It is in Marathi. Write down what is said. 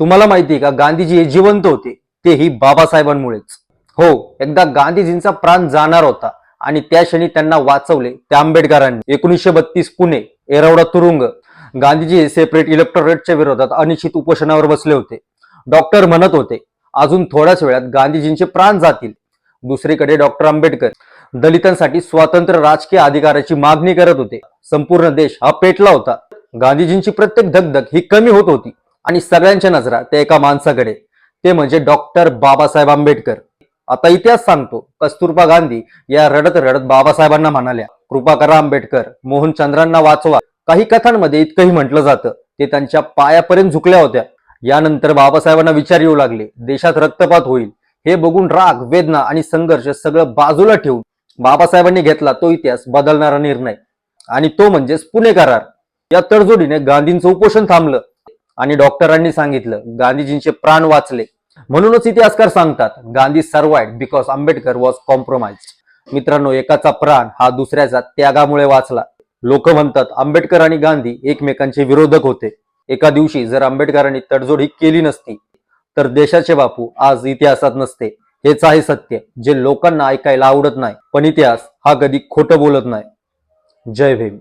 तुम्हाला माहिती आहे का? गांधीजी हे जिवंत होते. तेही बाबासाहेबांमुळेच. हो एकदा गांधीजींचा प्राण जाणार होता आणि त्या क्षणी त्यांना वाचवले त्या आंबेडकरांनी. एकोणीसशे बत्तीस पुणे एरवडा तुरुंग. गांधीजी हे सेपरेट इलेक्टोरेटच्या विरोधात अनिश्चित उपोषणावर बसले होते. डॉक्टर म्हणत होते अजून थोड्याच वेळात गांधीजींचे प्राण जातील. दुसरीकडे डॉक्टर आंबेडकर दलितांसाठी स्वतंत्र राजकीय अधिकाराची मागणी करत होते. संपूर्ण देश हा पेटला होता. गांधीजींची प्रत्येक धगधग ही कमी होत होती. आणि सगळ्यांच्या नजरा त्या एका माणसाकडे. ते म्हणजे डॉक्टर बाबासाहेब आंबेडकर. आता इतिहास सांगतो कस्तुरबा गांधी या रडत रडत बाबासाहेबांना म्हणाल्या कृपा करा आंबेडकर मोहनचंद्रांना वाचवा. काही कथांमध्ये इतकंही म्हटलं जातं ते त्यांच्या पायापर्यंत झुकल्या होत्या. यानंतर बाबासाहेबांना विचार येऊ लागले देशात रक्तपात होईल. हे बघून राग वेदना आणि संघर्ष सगळं बाजूला ठेवून बाबासाहेबांनी घेतला तो इतिहास बदलणारा निर्णय. आणि तो म्हणजेच पुणे करार या तडजोडीने गांधींचं उपोषण थांबलं. आणि डॉक्टरांनी सांगितलं गांधीजींचे प्राण वाचले. म्हणूनच इतिहासकार सांगतात Gandhi survived because Ambedkar was compromise मित्रांनो एकाचा प्राण हा दुसऱ्याचा त्यागामुळे वाचला. लोक म्हणतात आंबेडकर आणि गांधी एकमेकांचे विरोधक होते. एका दिवशी जर आंबेडकरांनी तडजोड ही केली नसती तर देशाचे बापू आज इतिहासात नसते. हेच आहे सत्य जे लोकांना ऐकायला आवडत नाही. पण इतिहास हा कधी खोटं बोलत नाही. जय भीम.